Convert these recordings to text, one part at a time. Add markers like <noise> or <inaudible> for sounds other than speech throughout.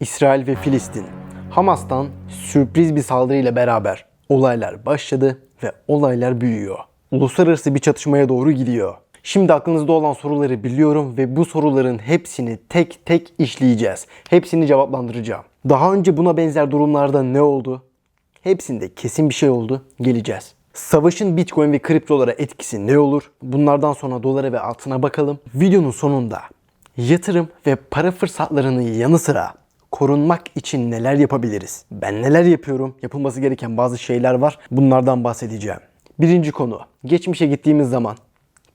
İsrail ve Filistin. Hamas'tan sürpriz bir saldırıyla beraber olaylar başladı ve olaylar büyüyor. Uluslararası bir çatışmaya doğru gidiyor. Şimdi aklınızda olan soruları biliyorum ve bu soruların hepsini tek tek işleyeceğiz. Hepsini cevaplandıracağım. Daha önce buna benzer durumlarda ne oldu? Hepsinde kesin bir şey oldu. Geleceğiz. Savaşın Bitcoin ve kriptolara etkisi ne olur? Bunlardan sonra dolara ve altına bakalım. Videonun sonunda yatırım ve para fırsatlarının yanı sıra korunmak için neler yapabiliriz? Ben neler yapıyorum? Yapılması gereken bazı şeyler var. Bunlardan bahsedeceğim. Birinci konu. Geçmişe gittiğimiz zaman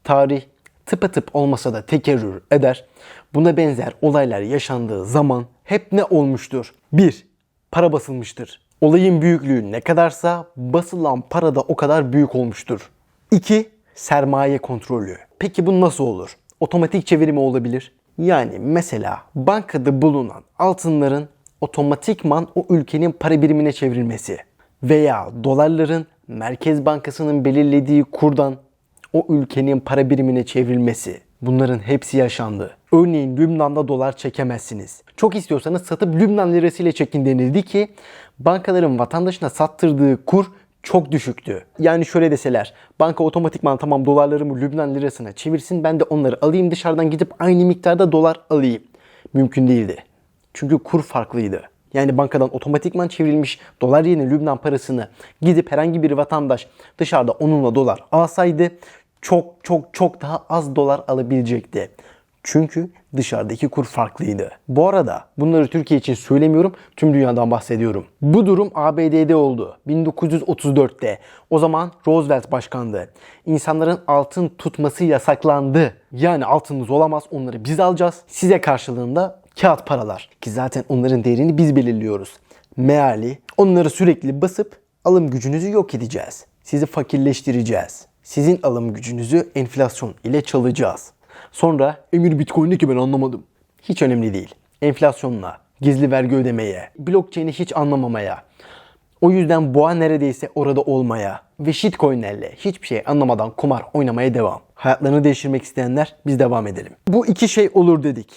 tarih tıpatıp olmasa da tekerrür eder. Buna benzer olaylar yaşandığı zaman hep ne olmuştur? 1. Para basılmıştır. Olayın büyüklüğü ne kadarsa basılan para da o kadar büyük olmuştur. 2. Sermaye kontrolü. Peki bu nasıl olur? Otomatik çevirimi olabilir. Yani mesela bankada bulunan altınların otomatikman o ülkenin para birimine çevrilmesi veya dolarların Merkez Bankası'nın belirlediği kurdan o ülkenin para birimine çevrilmesi. Bunların hepsi yaşandı. Örneğin Lübnan'da dolar çekemezsiniz. Çok istiyorsanız satıp Lübnan lirasıyla çekin denildi ki bankaların vatandaşına sattırdığı kur çok düşüktü. Yani şöyle deseler banka otomatikman tamam dolarlarımı Lübnan lirasına çevirsin ben de onları alayım dışarıdan gidip aynı miktarda dolar alayım. Mümkün değildi. Çünkü kur farklıydı. Yani bankadan otomatikman çevrilmiş dolar yerine Lübnan parasını gidip herhangi bir vatandaş dışarıda onunla dolar alsaydı çok çok çok daha az dolar alabilecekti. Çünkü dışarıdaki kur farklıydı. Bu arada bunları Türkiye için söylemiyorum, tüm dünyadan bahsediyorum. Bu durum ABD'de oldu. 1934'te. O zaman Roosevelt başkandı. İnsanların altın tutması yasaklandı. Yani altınınız olamaz, onları biz alacağız. Size karşılığında kağıt paralar. Ki zaten onların değerini biz belirliyoruz. Meali onları sürekli basıp alım gücünüzü yok edeceğiz. Sizi fakirleştireceğiz. Sizin alım gücünüzü enflasyon ile çalacağız. Sonra emir bitcoin ne ki ben anlamadım. Hiç önemli değil. Enflasyonla, gizli vergi ödemeye, blockchain'i hiç anlamamaya, o yüzden boğa neredeyse orada olmaya ve shitcoinlerle hiçbir şey anlamadan kumar oynamaya devam. Hayatlarını değiştirmek isteyenler biz devam edelim. Bu iki şey olur dedik.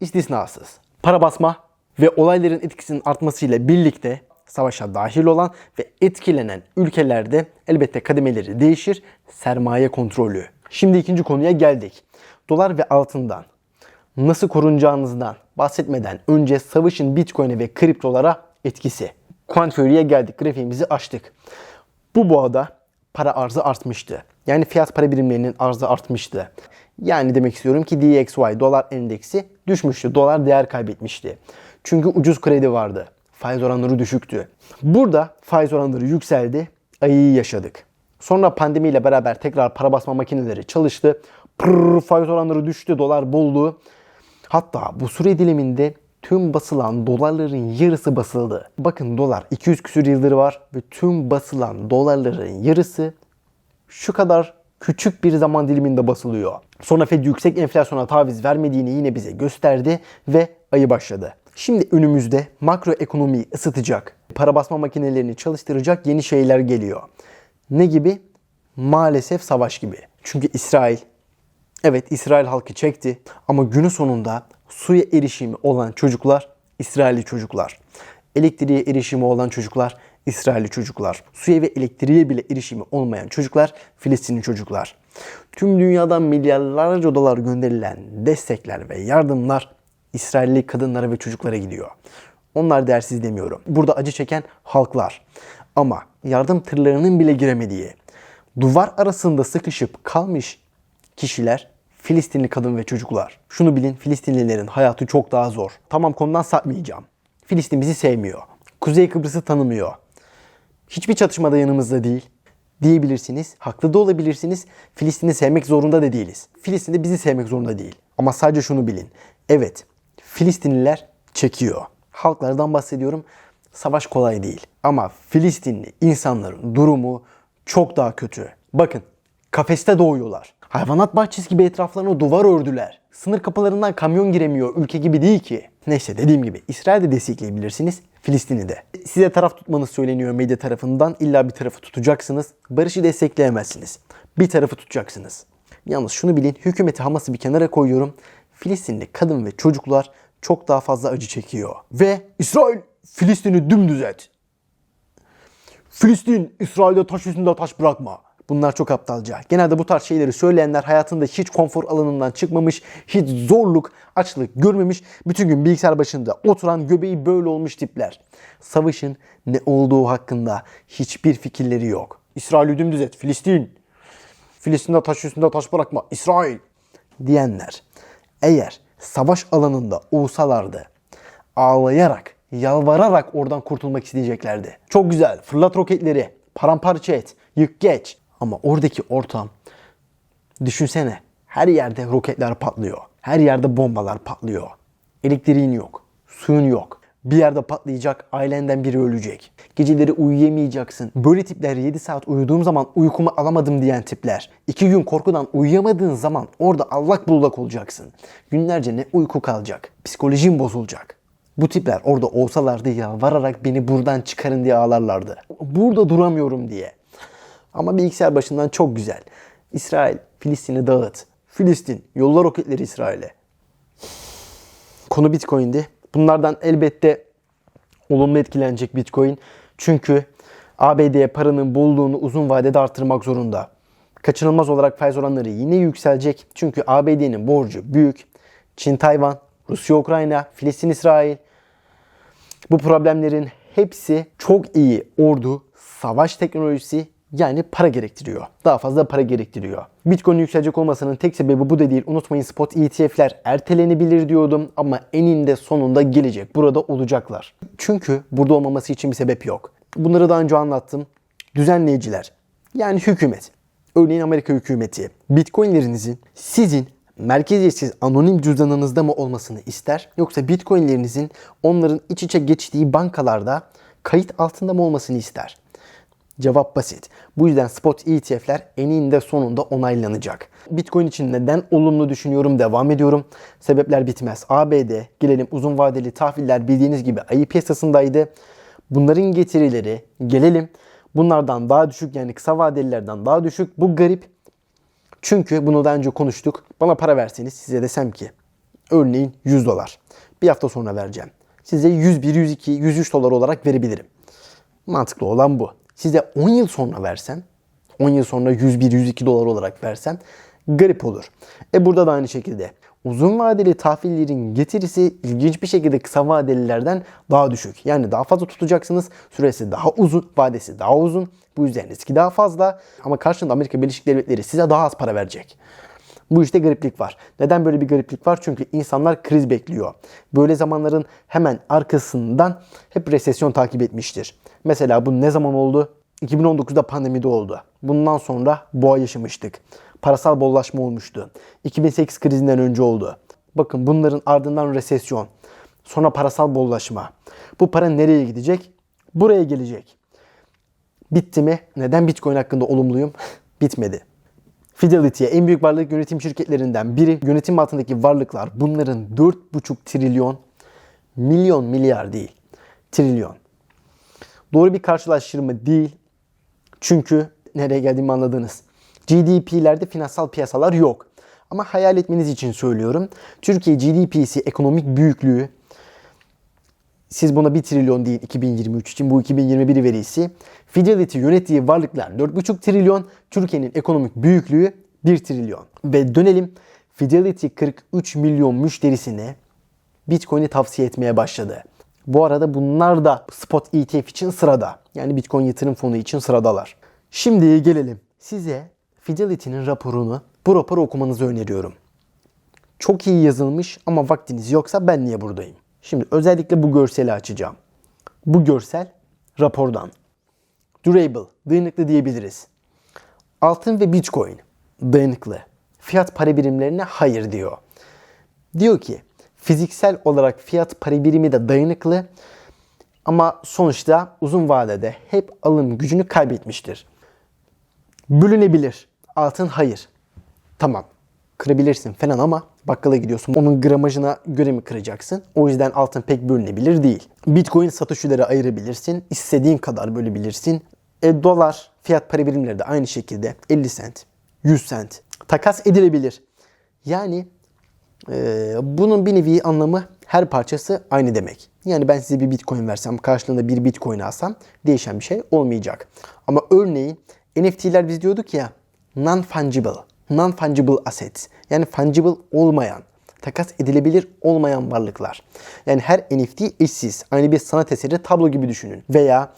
İstisnasız. Para basma ve olayların etkisinin artmasıyla birlikte savaşa dahil olan ve etkilenen ülkelerde elbette kademeleri değişir. Sermaye kontrolü. Şimdi ikinci konuya geldik. Dolar ve altından nasıl korunacağınızdan bahsetmeden önce savaşın Bitcoin'e ve kriptolara etkisi. Quant Fury'e geldik. Grafiğimizi açtık. Bu boğada para arzı artmıştı. Yani fiyat para birimlerinin arzı artmıştı. Yani demek istiyorum ki DXY dolar endeksi düşmüştü. Dolar değer kaybetmişti. Çünkü ucuz kredi vardı. Faiz oranları düşüktü. Burada faiz oranları yükseldi. Ayıyı yaşadık. Sonra pandemiyle beraber tekrar para basma makineleri çalıştı. Pırr, faiz oranları düştü, dolar buldu. Hatta bu süre diliminde tüm basılan dolarların yarısı basıldı. Bakın dolar 200 küsür yıldır var ve tüm basılan dolarların yarısı şu kadar küçük bir zaman diliminde basılıyor. Sonra Fed yüksek enflasyona taviz vermediğini yine bize gösterdi ve ayı başladı. Şimdi önümüzde makro ekonomiyi ısıtacak, para basma makinelerini çalıştıracak yeni şeyler geliyor. Ne gibi? Maalesef savaş gibi. Çünkü İsrail, evet İsrail halkı çekti ama günün sonunda suya erişimi olan çocuklar İsrailli çocuklar. Elektriğe erişimi olan çocuklar İsrailli çocuklar. Suya ve elektriğe bile erişimi olmayan çocuklar Filistinli çocuklar. Tüm dünyadan milyarlarca dolar gönderilen destekler ve yardımlar İsrailli kadınlara ve çocuklara gidiyor. Onlar değersiz demiyorum. Burada acı çeken halklar. Ama yardım tırlarının bile giremediği, duvar arasında sıkışıp kalmış kişiler Filistinli kadın ve çocuklar. Şunu bilin Filistinlilerin hayatı çok daha zor. Tamam konudan sapmayacağım. Filistin bizi sevmiyor. Kuzey Kıbrıs'ı tanımıyor. Hiçbir çatışmada yanımızda değil diyebilirsiniz. Haklı da olabilirsiniz. Filistin'i sevmek zorunda da değiliz. Filistin de bizi sevmek zorunda değil. Ama sadece şunu bilin. Evet, Filistinliler çekiyor. Halklardan bahsediyorum. Savaş kolay değil. Ama Filistinli insanların durumu çok daha kötü. Bakın, kafeste doğuyorlar. Hayvanat bahçesi gibi etraflarına duvar ördüler. Sınır kapılarından kamyon giremiyor. Ülke gibi değil ki. Neyse dediğim gibi İsrail'de destekleyebilirsiniz. Filistin'i de. Size taraf tutmanız söyleniyor medya tarafından. İlla bir tarafı tutacaksınız. Barışı destekleyemezsiniz. Bir tarafı tutacaksınız. Yalnız şunu bilin. Hükümeti Hamas'ı bir kenara koyuyorum. Filistinli kadın ve çocuklar çok daha fazla acı çekiyor. Ve İsrail Filistin'i dümdüz et. Filistin İsrail'de taş üstünde taş bırakma. Bunlar çok aptalca. Genelde bu tarz şeyleri söyleyenler hayatında hiç konfor alanından çıkmamış, hiç zorluk, açlık görmemiş, bütün gün bilgisayar başında oturan göbeği böyle olmuş tipler. Savaşın ne olduğu hakkında hiçbir fikirleri yok. İsrail'i dümdüz et, Filistin. Filistin'de taş üstünde taş bırakma, İsrail diyenler. Eğer savaş alanında olsalardı ağlayarak, yalvararak oradan kurtulmak isteyeceklerdi. Çok güzel, fırlat roketleri, paramparça et, yık geç. Ama oradaki ortam, düşünsene her yerde roketler patlıyor. Her yerde bombalar patlıyor. Elektriğin yok, suyun yok. Bir yerde patlayacak, ailenden biri ölecek. Geceleri uyuyamayacaksın. Böyle tipler 7 saat uyuduğum zaman uykumu alamadım diyen tipler. 2 gün korkudan uyuyamadığın zaman orada allak bullak olacaksın. Günlerce ne uyku kalacak. Psikolojin bozulacak. Bu tipler orada olsalardı yalvararak beni buradan çıkarın diye ağlarlardı. Burada duramıyorum diye. Ama bilgisayar başından çok güzel. İsrail, Filistin'i dağıt. Filistin, yolla roketleri İsrail'e. Konu Bitcoin'di. Bunlardan elbette olumlu etkilenecek Bitcoin. Çünkü ABD paranın bolluğunu uzun vadede artırmak zorunda. Kaçınılmaz olarak faiz oranları yine yükselecek. Çünkü ABD'nin borcu büyük. Çin, Tayvan, Rusya, Ukrayna, Filistin, İsrail. Bu problemlerin hepsi çok iyi ordu, savaş teknolojisi yani para gerektiriyor. Daha fazla para gerektiriyor. Bitcoin yükselecek olmasının tek sebebi bu da değil. Unutmayın spot ETF'ler ertelenebilir diyordum ama eninde sonunda gelecek. Burada olacaklar. Çünkü burada olmaması için bir sebep yok. Bunları daha önce anlattım. Düzenleyiciler yani hükümet. Örneğin Amerika hükümeti Bitcoin'lerinizin sizin merkeziyetsiz anonim cüzdanınızda mı olmasını ister yoksa Bitcoin'lerinizin onların iç içe geçtiği bankalarda kayıt altında mı olmasını ister? Cevap basit. Bu yüzden spot ETF'ler eninde sonunda onaylanacak. Bitcoin için neden olumlu düşünüyorum devam ediyorum. Sebepler bitmez. ABD gelelim uzun vadeli tahviller bildiğiniz gibi ayı piyasasındaydı. Bunların getirileri gelelim bunlardan daha düşük yani kısa vadelilerden daha düşük. Bu garip. Çünkü bunu daha önce konuştuk. Bana para verseniz size desem ki örneğin 100 dolar. Bir hafta sonra vereceğim. Size 101, 102, 103 dolar olarak verebilirim. Mantıklı olan bu. Size 10 yıl sonra versen, 10 yıl sonra 101, 102 dolar olarak versen garip olur. E burada da aynı şekilde uzun vadeli tahvillerin getirisi ilginç bir şekilde kısa vadelilerden daha düşük. Yani daha fazla tutacaksınız. Süresi daha uzun, vadesi daha uzun. Bu yüzden riski daha fazla. Ama karşında Amerika Birleşik Devletleri size daha az para verecek. Bu işte gariplik var. Neden böyle bir gariplik var? Çünkü insanlar kriz bekliyor. Böyle zamanların hemen arkasından hep resesyon takip etmiştir. Mesela bu ne zaman oldu? 2019'da pandemide oldu. Bundan sonra boğa yaşamıştık. Parasal bollaşma olmuştu. 2008 krizinden önce oldu. Bakın bunların ardından resesyon. Sonra parasal bollaşma. Bu para nereye gidecek? Buraya gelecek. Bitti mi? Neden Bitcoin hakkında olumluyum? <laughs> Bitmedi. Fidelity'ye en büyük varlık yönetim şirketlerinden biri. Yönetim altındaki varlıklar bunların 4,5 trilyon milyon milyar değil. Trilyon. Doğru bir karşılaştırma değil. Çünkü nereye geldiğimi anladınız. GDP'lerde finansal piyasalar yok. Ama hayal etmeniz için söylüyorum. Türkiye GDP'si ekonomik büyüklüğü siz buna 1 trilyon değil 2023 için bu 2021 verisi. Fidelity yönettiği varlıklar 4,5 trilyon. Türkiye'nin ekonomik büyüklüğü 1 trilyon. Ve dönelim Fidelity 43 milyon müşterisine Bitcoin'i tavsiye etmeye başladı. Bu arada bunlar da spot ETF için sırada. Yani Bitcoin yatırım fonu için sıradalar. Şimdi gelelim. Size Fidelity'nin raporunu, bu raporu okumanızı öneriyorum. Çok iyi yazılmış ama vaktiniz yoksa ben niye buradayım? Şimdi özellikle bu görseli açacağım. Bu görsel rapordan. Durable, dayanıklı diyebiliriz. Altın ve Bitcoin dayanıklı. Fiyat para birimlerine hayır diyor. Diyor ki fiziksel olarak fiyat para birimi de dayanıklı ama sonuçta uzun vadede hep alım gücünü kaybetmiştir. Bölünebilir. Altın hayır. Tamam. Kırabilirsin falan ama bakkala gidiyorsun. Onun gramajına göre mi kıracaksın? O yüzden altın pek bölünebilir değil. Bitcoin satışları ayırabilirsin. İstediğin kadar bölebilirsin. E, dolar fiyat para birimleri de aynı şekilde 50 sent, 100 sent takas edilebilir. Yani e, bunun bir nevi anlamı Her parçası aynı demek. Yani ben size bir bitcoin versem, karşılığında bir bitcoin alsam değişen bir şey olmayacak. Ama örneğin NFT'ler biz diyorduk ya non-fungible, non-fungible assets. Yani fungible olmayan, takas edilebilir olmayan varlıklar. Yani her NFT eşsiz. Aynı bir sanat eseri tablo gibi düşünün. Veya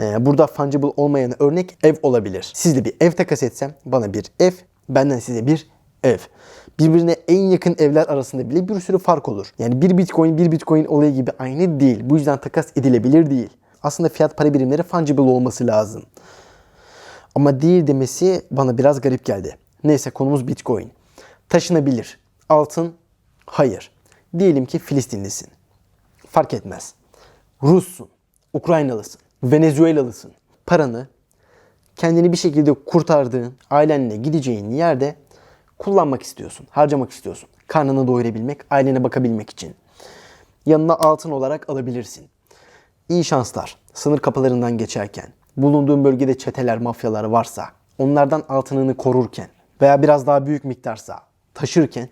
e, burada fungible olmayan örnek ev olabilir. Sizle bir ev takas etsem bana bir ev, benden size bir ev. Birbirine en yakın evler arasında bile bir sürü fark olur. Yani bir bitcoin bir bitcoin olayı gibi aynı değil. Bu yüzden takas edilebilir değil. Aslında fiyat para birimleri fungible olması lazım. Ama değil demesi bana biraz garip geldi. Neyse konumuz bitcoin. Taşınabilir. Altın Hayır. Diyelim ki Filistinlisin. Fark etmez. Russun, Ukraynalısın, Venezuelalısın. Paranı kendini bir şekilde kurtardığın, ailenle gideceğin yerde kullanmak istiyorsun, harcamak istiyorsun. Karnını doyurabilmek, ailene bakabilmek için. Yanına altın olarak alabilirsin. İyi şanslar. Sınır kapılarından geçerken, bulunduğun bölgede çeteler, mafyalar varsa, onlardan altınını korurken veya biraz daha büyük miktarsa taşırken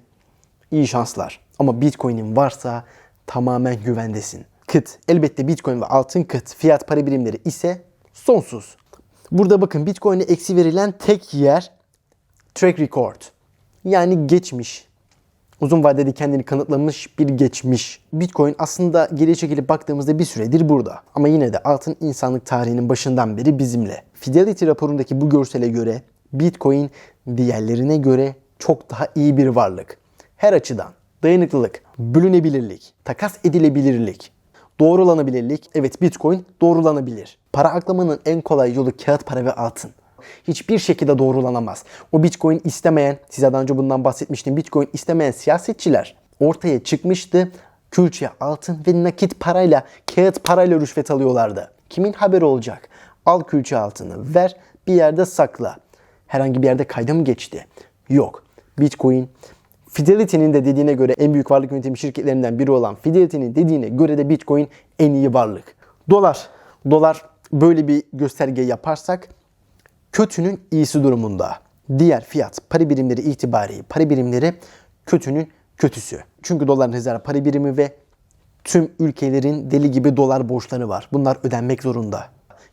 iyi şanslar. Ama Bitcoin'in varsa tamamen güvendesin. Kıt. Elbette Bitcoin ve altın kıt. Fiyat para birimleri ise sonsuz. Burada bakın Bitcoin'e eksi verilen tek yer track record. Yani geçmiş. Uzun vadede kendini kanıtlamış bir geçmiş. Bitcoin aslında geriye çekilip baktığımızda bir süredir burada. Ama yine de altın insanlık tarihinin başından beri bizimle. Fidelity raporundaki bu görsele göre Bitcoin diğerlerine göre çok daha iyi bir varlık. Her açıdan dayanıklılık, bölünebilirlik, takas edilebilirlik, doğrulanabilirlik. Evet Bitcoin doğrulanabilir. Para aklamanın en kolay yolu kağıt para ve altın. Hiçbir şekilde doğrulanamaz. O Bitcoin istemeyen, size daha önce bundan bahsetmiştim. Bitcoin istemeyen siyasetçiler ortaya çıkmıştı. Külçe, altın ve nakit parayla, kağıt parayla rüşvet alıyorlardı. Kimin haberi olacak? Al külçe altını, ver bir yerde sakla. Herhangi bir yerde kayda mı geçti? Yok. Bitcoin Fidelity'nin de dediğine göre en büyük varlık yönetimi şirketlerinden biri olan Fidelity'nin dediğine göre de Bitcoin en iyi varlık. Dolar. Dolar böyle bir gösterge yaparsak kötünün iyisi durumunda. Diğer fiyat para birimleri itibariyle para birimleri kötünün kötüsü. Çünkü doların rezerv para birimi ve tüm ülkelerin deli gibi dolar borçları var. Bunlar ödenmek zorunda.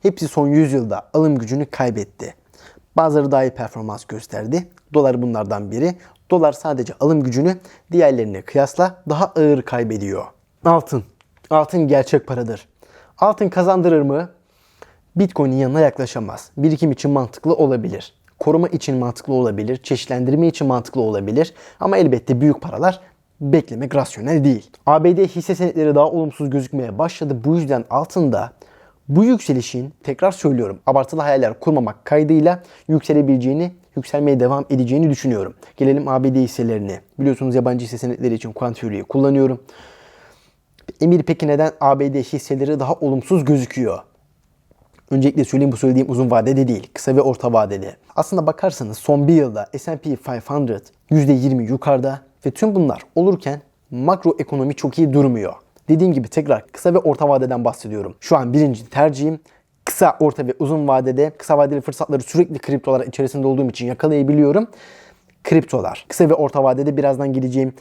Hepsi son 100 yılda alım gücünü kaybetti. Bazıları daha iyi performans gösterdi. Dolar bunlardan biri. Dolar sadece alım gücünü diğerlerine kıyasla daha ağır kaybediyor. Altın. Altın gerçek paradır. Altın kazandırır mı? Bitcoin'in yanına yaklaşamaz. Birikim için mantıklı olabilir. Koruma için mantıklı olabilir. Çeşitlendirme için mantıklı olabilir. Ama elbette büyük paralar beklemek rasyonel değil. ABD hisse senetleri daha olumsuz gözükmeye başladı. Bu yüzden altında bu yükselişin tekrar söylüyorum abartılı hayaller kurmamak kaydıyla yükselebileceğini, yükselmeye devam edeceğini düşünüyorum. Gelelim ABD hisselerine. Biliyorsunuz yabancı hisse senetleri için Quant Fury'yi kullanıyorum. Emir peki neden ABD hisseleri daha olumsuz gözüküyor? Öncelikle söyleyeyim bu söylediğim uzun vadede değil, kısa ve orta vadede. Aslında bakarsanız son bir yılda S&P 500 %20 yukarıda ve tüm bunlar olurken makro ekonomi çok iyi durmuyor. Dediğim gibi tekrar kısa ve orta vadeden bahsediyorum. Şu an birinci tercihim kısa, orta ve uzun vadede kısa vadeli fırsatları sürekli kriptolar içerisinde olduğum için yakalayabiliyorum. Kriptolar. Kısa ve orta vadede birazdan gideceğim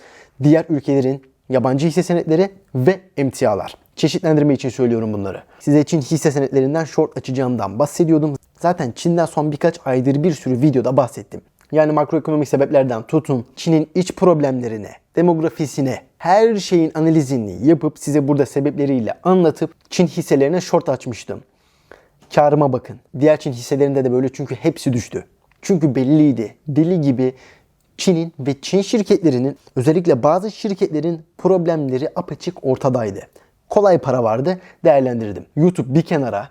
diğer ülkelerin yabancı hisse senetleri ve emtialar. Çeşitlendirme için söylüyorum bunları. Size için hisse senetlerinden short açacağımdan bahsediyordum. Zaten Çin'den son birkaç aydır bir sürü videoda bahsettim. Yani makroekonomik sebeplerden tutun Çin'in iç problemlerine, demografisine, her şeyin analizini yapıp size burada sebepleriyle anlatıp Çin hisselerine short açmıştım. Karıma bakın. Diğer Çin hisselerinde de böyle çünkü hepsi düştü. Çünkü belliydi. Deli gibi Çin'in ve Çin şirketlerinin özellikle bazı şirketlerin problemleri apaçık ortadaydı. Kolay para vardı değerlendirdim. YouTube bir kenara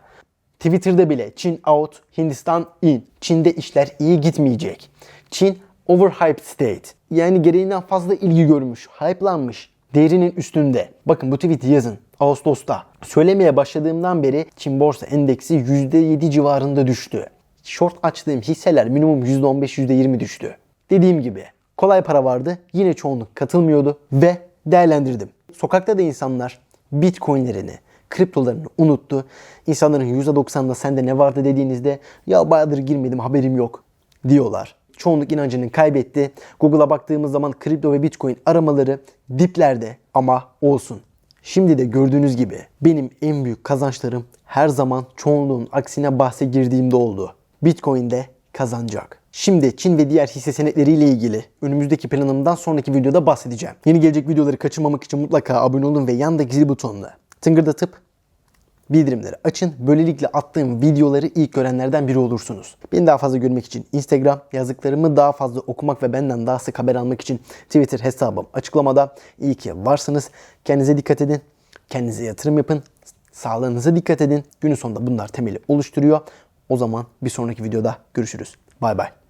Twitter'da bile Çin out, Hindistan in. Çin'de işler iyi gitmeyecek. Çin overhyped state. Yani gereğinden fazla ilgi görmüş, hype'lanmış. Değerinin üstünde. Bakın bu tweet'i yazın. Ağustos'ta. Söylemeye başladığımdan beri Çin borsa endeksi %7 civarında düştü. Short açtığım hisseler minimum %15-%20 düştü. Dediğim gibi kolay para vardı. Yine çoğunluk katılmıyordu ve değerlendirdim. Sokakta da insanlar bitcoinlerini, kriptolarını unuttu. İnsanların %90'da sende ne vardı dediğinizde ya bayağıdır girmedim haberim yok diyorlar. çoğunluk inancını kaybetti. Google'a baktığımız zaman kripto ve bitcoin aramaları diplerde ama olsun. Şimdi de gördüğünüz gibi benim en büyük kazançlarım her zaman çoğunluğun aksine bahse girdiğimde oldu. Bitcoin'de kazanacak. Şimdi Çin ve diğer hisse senetleriyle ilgili önümüzdeki planımdan sonraki videoda bahsedeceğim. Yeni gelecek videoları kaçırmamak için mutlaka abone olun ve yandaki zil butonuna tıngırdatıp bildirimleri açın. Böylelikle attığım videoları ilk görenlerden biri olursunuz. Beni daha fazla görmek için Instagram, yazdıklarımı daha fazla okumak ve benden daha sık haber almak için Twitter hesabım açıklamada. İyi ki varsınız. Kendinize dikkat edin. Kendinize yatırım yapın. Sağlığınıza dikkat edin. Günün sonunda bunlar temeli oluşturuyor. O zaman bir sonraki videoda görüşürüz. Bay bay.